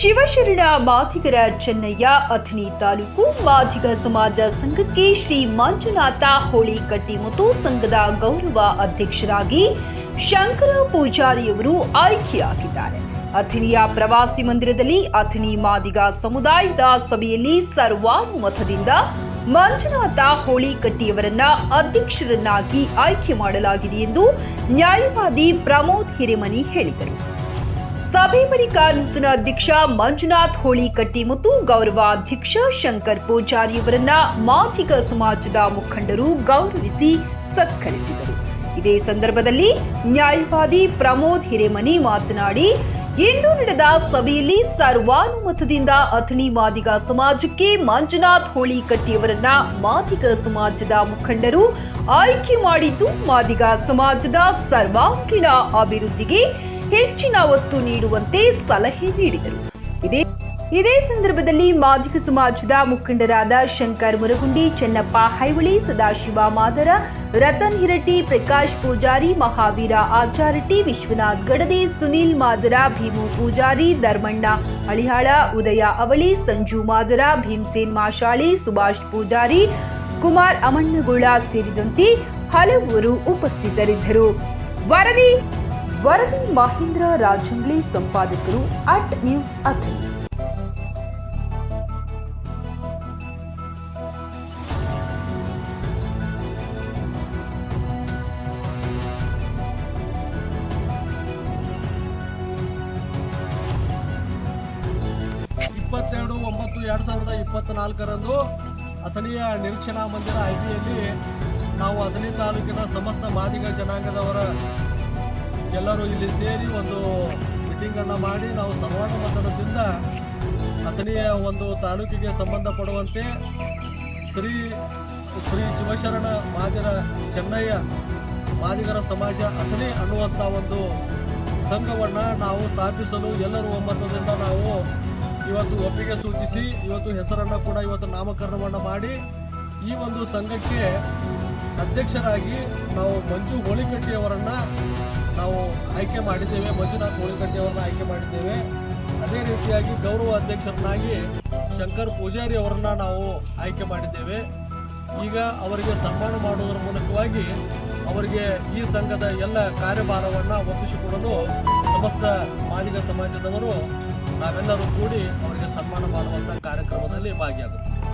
ಮರಣ ಮಾಧಿಗರ ಚೆನ್ನಯ್ಯ, ಅಥಣಿ ತಾಲೂಕು ಮಾಧಿಗ ಸಮಾಜ ಸಂಘಕ್ಕೆ ಶ್ರೀ ಮಂಜುನಾಥ ಹೋಳಿಕಟ್ಟಿ ಮತ್ತು ಸಂಘದ ಗೌರವ ಅಧ್ಯಕ್ಷರಾಗಿ ಶಂಕರ ಪೂಜಾರಿಯವರು ಆಯ್ಕೆಯಾಗಿದ್ದಾರೆ. ಅಥಣಿಯ ಪ್ರವಾಸಿ ಮಂದಿರದಲ್ಲಿ ಅಥಣಿ ಮಾದಿಗ ಸಮುದಾಯದ ಸಭೆಯಲ್ಲಿ ಸರ್ವಾನುಮತದಿಂದ ಮಂಜುನಾಥ ಹೋಳಿಕಟ್ಟಿಯವರನ್ನ ಅಧ್ಯಕ್ಷರನ್ನಾಗಿ ಆಯ್ಕೆ ಮಾಡಲಾಗಿದೆ ಎಂದು ನ್ಯಾಯವಾದಿ ಪ್ರಮೋದ್ ಹಿರೇಮನಿ ಹೇಳಿದರು. ಸಭೆ ಬಳಿಕ ನೂತನ ಅಧ್ಯಕ್ಷ ಮಂಜುನಾಥ್ ಹೋಳಿಕಟ್ಟಿ ಮತ್ತು ಗೌರವ ಅಧ್ಯಕ್ಷ ಶಂಕರ್ ಪೂಜಾರಿಯವರನ್ನ ಮಾದಿಗ ಸಮಾಜದ ಮುಖಂಡರು ಗೌರವಿಸಿ ಸತ್ಕರಿಸಿದರು. ಇದೇ ಸಂದರ್ಭದಲ್ಲಿ ನ್ಯಾಯವಾದಿ ಪ್ರಮೋದ್ ಹಿರೇಮನಿ ಮಾತನಾಡಿ, ಇಂದು ನಡೆದ ಸಭೆಯಲ್ಲಿ ಸರ್ವಾನುಮತದಿಂದ ಅಥಣಿ ಮಾದಿಗ ಸಮಾಜಕ್ಕೆ ಮಂಜುನಾಥ್ ಹೋಳಿಕಟ್ಟಿಯವರನ್ನ ಮಾದಿಗ ಸಮಾಜದ ಮುಖಂಡರು ಆಯ್ಕೆ ಮಾಡಿದ್ದು ಮಾದಿಗ ಸಮಾಜದ ಸರ್ವಾಂಗೀಣ ಅಭಿವೃದ್ಧಿಗೆ ಹೆಚ್ಚಿನ ಒತ್ತು ನೀಡುವಂತೆ ಸಲಹೆ ನೀಡಿದರು. ಇದೇ ಇದೇ ಸಂದರ್ಭದಲ್ಲಿ ಮಾದಿಗ ಸಮಾಜದ ಮುಖಂಡರಾದ ಶಂಕರ್ ಮುರಗುಂಡಿ, ಚೆನ್ನಪ್ಪ ಹೈವಳಿ, ಸದಾಶಿವ ಮಾದರ, ರತನ್ ಹಿರಟ್ಟಿ, ಪ್ರಕಾಶ್ ಪೂಜಾರಿ, ಮಹಾವೀರ ಆಚಾರಟ್ಟಿ, ವಿಶ್ವನಾಥ್ ಗಡದೆ, ಸುನೀಲ್ ಮಾದರ, ಭೀಮು ಪೂಜಾರಿ, ಧರ್ಮಣ್ಣ ಹಳಿಹಾಳ ಉದಯ ಅವಳಿ, ಸಂಜು ಮಾದರ, ಭೀಮಸೇನ್ ಮಾಶಾಳಿ, ಸುಭಾಷ್ ಪೂಜಾರಿ, ಕುಮಾರ್ ಅಮಣ್ಣಗೋಳ ಸೇರಿದಂತೆ ಹಲವರು ಉಪಸ್ಥಿತರಿದ್ದರು. ವರದಿ ವರದಿ ಮಹೇಂದ್ರ ರಾಜಂಗ್ಲಿ ಸಂಪಾದಕರು ಅಟ್ ನ್ಯೂಸ್ ಅಥಣಿ. ಇಪ್ಪತ್ತೆರಡು, ಒಂಬತ್ತು, ಎರಡು ಸಾವಿರದ ಇಪ್ಪತ್ತ್ನಾಲ್ಕರಂದು ಅಥಣಿಯ ನಿರೀಕ್ಷಣಾ ಮಂದಿರ ಐಬಿಯಲ್ಲಿ ನಾವು ಅಥಣಿ ತಾಲೂಕಿನ ಸಮಸ್ತ ಮಾದಿಗ ಜನಾಂಗದವರ ಎಲ್ಲರೂ ಇಲ್ಲಿ ಸೇರಿ ಒಂದು ಮೀಟಿಂಗನ್ನು ಮಾಡಿ ನಾವು ಸರ್ವಾನುಮತದಿಂದ ಅಥಣಿಯ ಒಂದು ತಾಲೂಕಿಗೆ ಸಂಬಂಧಪಡುವಂತೆ ಶ್ರೀ ಶ್ರೀ ಶಿವಶರಣ ಮಾದಿರ ಚೆನ್ನಯ್ಯ ಮಾದಿಗರ ಸಮಾಜ ಅಥಣಿ ಅನ್ನುವಂಥ ಒಂದು ಸಂಘವನ್ನು ನಾವು ಸ್ಥಾಪಿಸಲು ಎಲ್ಲರೂ ಒಮ್ಮತದಿಂದ ನಾವು ಇವತ್ತು ಒಪ್ಪಿಗೆ ಸೂಚಿಸಿ, ಇವತ್ತು ಹೆಸರನ್ನು ಕೂಡ ಇವತ್ತು ನಾಮಕರಣವನ್ನು ಮಾಡಿ ಈ ಒಂದು ಸಂಘಕ್ಕೆ ಅಧ್ಯಕ್ಷರಾಗಿ ನಾವು ಮಂಜು ಹೋಳಿಕಟ್ಟಿಯವರನ್ನು ನಾವು ಆಯ್ಕೆ ಮಾಡಿದ್ದೇವೆ, ಮಂಜುನಾಥ್ ಹೋಳಿಕಟ್ಟಿಯವರನ್ನ ಆಯ್ಕೆ ಮಾಡಿದ್ದೇವೆ. ಅದೇ ರೀತಿಯಾಗಿ ಗೌರವ ಅಧ್ಯಕ್ಷರನ್ನಾಗಿ ಶಂಕರ್ ಪೂಜಾರಿ ಅವರನ್ನ ನಾವು ಆಯ್ಕೆ ಮಾಡಿದ್ದೇವೆ. ಈಗ ಅವರಿಗೆ ಸನ್ಮಾನ ಮಾಡುವುದರ ಮೂಲಕವಾಗಿ ಅವರಿಗೆ ಈ ಸಂಘದ ಎಲ್ಲ ಕಾರ್ಯಭಾರವನ್ನು ಒಪ್ಪಿಸಿಕೊಡಲು ಸಮಸ್ತ ಮಾದಿಗ ಸಮಾಜದವರು ನಾವೆಲ್ಲರೂ ಕೂಡಿ ಅವರಿಗೆ ಸನ್ಮಾನ ಮಾಡುವಂಥ ಕಾರ್ಯಕ್ರಮದಲ್ಲಿ ಭಾಗಿಯಾಗುತ್ತೇವೆ.